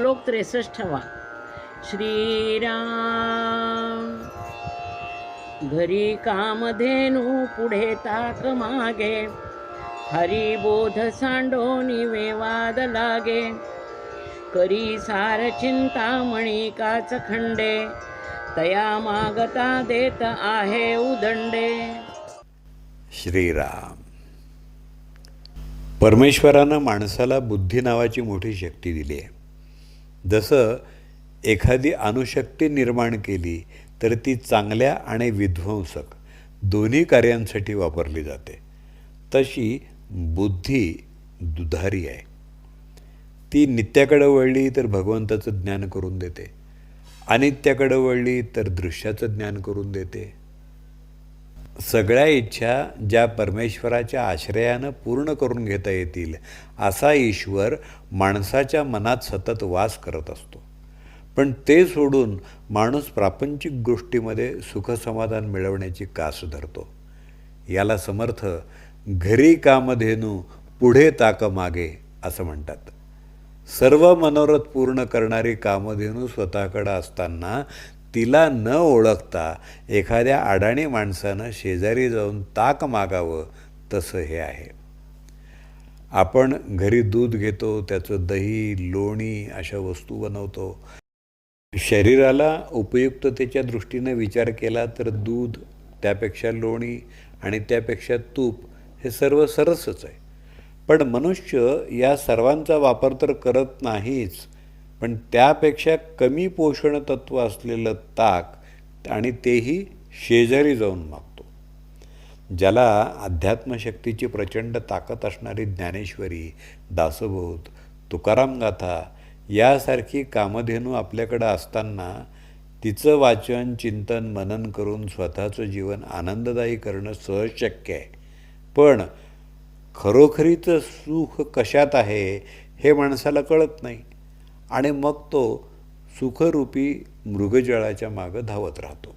श्लोक त्रेसष्टवा श्रीराम घरी कामधेनू पुढे ताक मागे. हरिबोध सांडोनी वेवाद लागे. करी सार चिंतामणी काच खंडे. तया मागता देत आहे उदंडे. श्रीराम परमेश्वरानं माणसाला बुद्धी नावाची मोठी शक्ती दिली आहे. जसं एखादी अणुशक्ती निर्माण केली तर ती चांगल्या आणि विध्वंसक दोन्ही कार्यांसाठी वापरली जाते. तशी बुद्धी दुधारी आहे. ती नित्याकडं वळली तर भगवंताचं ज्ञान करून देते. अनित्याकडं वळली तर दृश्याचं ज्ञान करून देते. सगळ्या इच्छा ज्या परमेश्वराच्या आश्रयानं पूर्ण करून घेता येतील असा ईश्वर माणसाच्या मनात सतत वास करत असतो. पण ते सोडून माणूस प्रापंचिक गोष्टीमध्ये सुखसमाधान मिळवण्याची कास धरतो. याला समर्थ घरी कामधेनू पुढे ताक मागे असं म्हणतात. सर्व मनोरथ पूर्ण करणारी कामधेनू स्वतःकडं असताना तिला न ओळखता एखाद्या अडाणी माणसानं शेजारी जाऊन ताक मागावं तसं हे आहे. आपण घरी दूध घेतो त्याचं दही लोणी अशा वस्तू बनवतो. शरीराला उपयुक्ततेच्या दृष्टीनं विचार केला तर दूध त्यापेक्षा लोणी आणि त्यापेक्षा तूप हे सर्व सरसच आहे. पण मनुष्य या सर्वांचा वापर तर करत नाहीच पण त्यापेक्षा कमी पोषण तत्व असलेलं ताक आणि तेही शेजारी जाऊन मागतो. ज्याला अध्यात्मशक्तीची प्रचंड ताकद असणारी ज्ञानेश्वरी दासबोध तुकाराम गाथा यासारखी कामधेनू आपल्याकडं असताना तिचं वाचन चिंतन मनन करून स्वतःचं जीवन आनंददायी करणं सहज शक्य आहे. पण खरोखरीचं सुख कशात आहे हे माणसाला कळत नाही. आणि मग तो सुखरूपी मृगजळाच्या मागं धावत राहतो.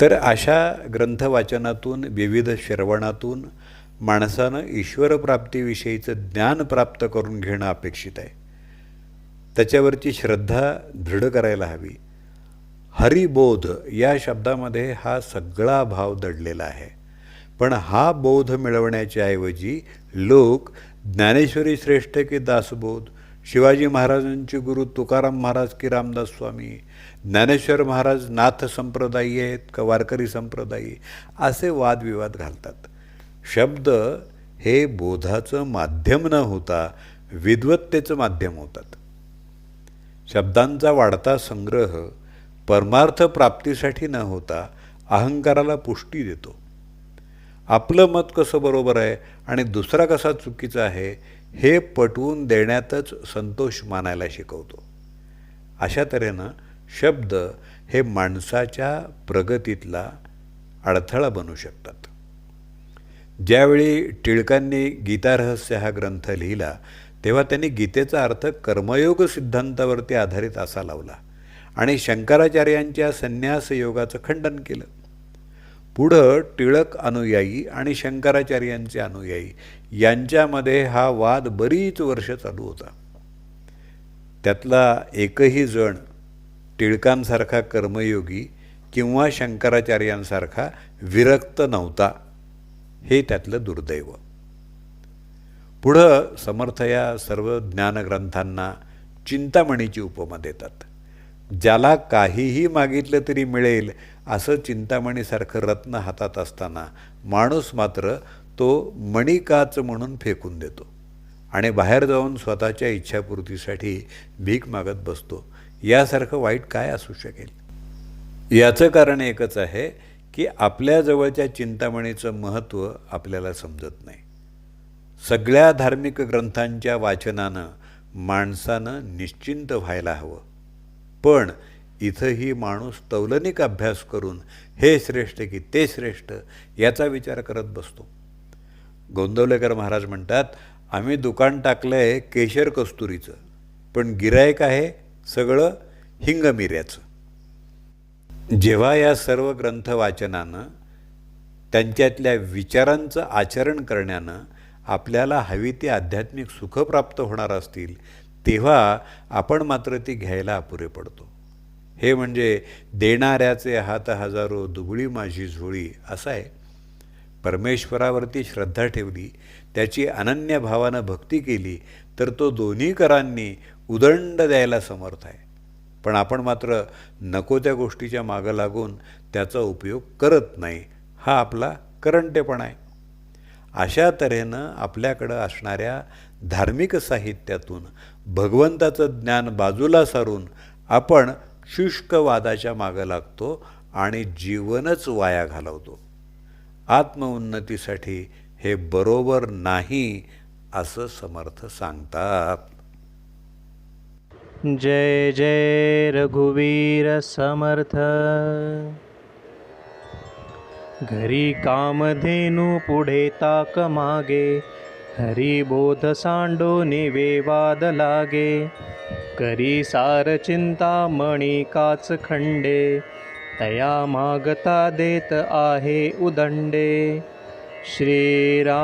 तर अशा ग्रंथवाचनातून विविध श्रवणातून माणसानं ईश्वरप्राप्तीविषयीचं ज्ञान प्राप्त करून घेणं अपेक्षित आहे. त्याच्यावरची श्रद्धा दृढ करायला हवी. हरिबोध या शब्दामध्ये हा सगळा भाव दडलेला आहे. पण हा बोध मिळवण्याच्या ऐवजी लोक ज्ञानेश्वरी श्रेष्ठ की दासबोध शिवाजी महाराजांचे गुरु तुकाराम महाराज की रामदास स्वामी ज्ञानेश्वर महाराज नाथ संप्रदायी आहेत का वारकरी संप्रदायी असे वादविवाद घालतात. शब्द हे बोधाचं माध्यम न होता विद्वत्तेचं माध्यम होतात. शब्दांचा वाढता संग्रह परमार्थ प्राप्तीसाठी न होता अहंकाराला पुष्टी देतो. आपलं मत कसं बरोबर आहे आणि दुसरा कसा चुकीचा आहे हे पटवून देण्यातच संतोष मानायला शिकवतो. अशा तऱ्हेनं शब्द हे माणसाच्या प्रगतीतला अडथळा बनू शकतात. ज्यावेळी टिळकांनी गीतारहस्य हा ग्रंथ लिहिला तेव्हा त्यांनी गीतेचा अर्थ कर्मयोग सिद्धांतावरती आधारित असा लावला आणि शंकराचार्यांच्या संन्यास योगाचं खंडन केलं. पुढं टिळक अनुयायी आणि शंकराचार्यांचे अनुयायी यांच्यामध्ये हा वाद बरीच वर्ष चालू होता. त्यातला एकही जण टिळकांसारखा कर्मयोगी किंवा शंकराचार्यांसारखा विरक्त नव्हता हे त्यातलं दुर्दैव. पुढं समर्थ या सर्व ज्ञानग्रंथांना चिंतामणीची उपमा देतात. ज्याला काहीही मागितलं तरी मिळेल असं चिंतामणीसारखं रत्न हातात असताना माणूस मात्र तो मणिकाच म्हणून फेकून देतो आणि बाहेर जाऊन स्वतःच्या इच्छापूर्तीसाठी भीक मागत बसतो. यासारखं वाईट काय असू शकेल? याचं कारण एकच आहे की आपल्या जवळच्या चिंतामणीचं महत्त्व आपल्याला समजत नाही. सगळ्या धार्मिक ग्रंथांच्या वाचनानं माणसानं निश्चिंत व्हायला हवं. पण इथंही माणूस तौलनिक अभ्यास करून हे श्रेष्ठ की ते श्रेष्ठ याचा विचार करत बसतो. गोंदवलेकर महाराज म्हणतात आम्ही दुकान टाकलं आहे केशर कस्तुरीचं पण गिरायक आहे सगळं हिंगमिऱ्याचं. जेव्हा या सर्व ग्रंथ वाचनानं त्यांच्यातल्या विचारांचं आचरण करण्यानं आपल्याला हवी ती आध्यात्मिक सुख प्राप्त होणार असतील तेव्हा आपण मात्र ती घ्यायला अपुरे पडतो. हे म्हणजे देणाऱ्याचे हात हजारो दुबळी माझी झोळी असं आहे. परमेश्वरावरती श्रद्धा ठेवली त्याची अनन्य भावानं भक्ती केली तर तो दोन्ही करांनी उदंड द्यायला समर्थ आहे. पण आपण मात्र नको त्या गोष्टीच्या मागं लागून त्याचा उपयोग करत नाही हा आपला करंटेपणा आहे. अशा तऱ्हेनं आपल्याकडं असणाऱ्या धार्मिक साहित्यातून भगवंताचं ज्ञान बाजूला सारून आपण शुष्कवादाच्या मागं लागतो आणि जीवनच वाया घालवतो. आत्मउन्नतीसाठी हे बरोबर नाही असं समर्थ सांगतात. जय जय रघुवीर समर्थ. घरी कामधेनू पुढे ताक मागे हरी बोध सांडो निवेवाद लागे. करी सार चिंतामणी काच खंडे तया मागता देत आहे उदंडे श्रीराम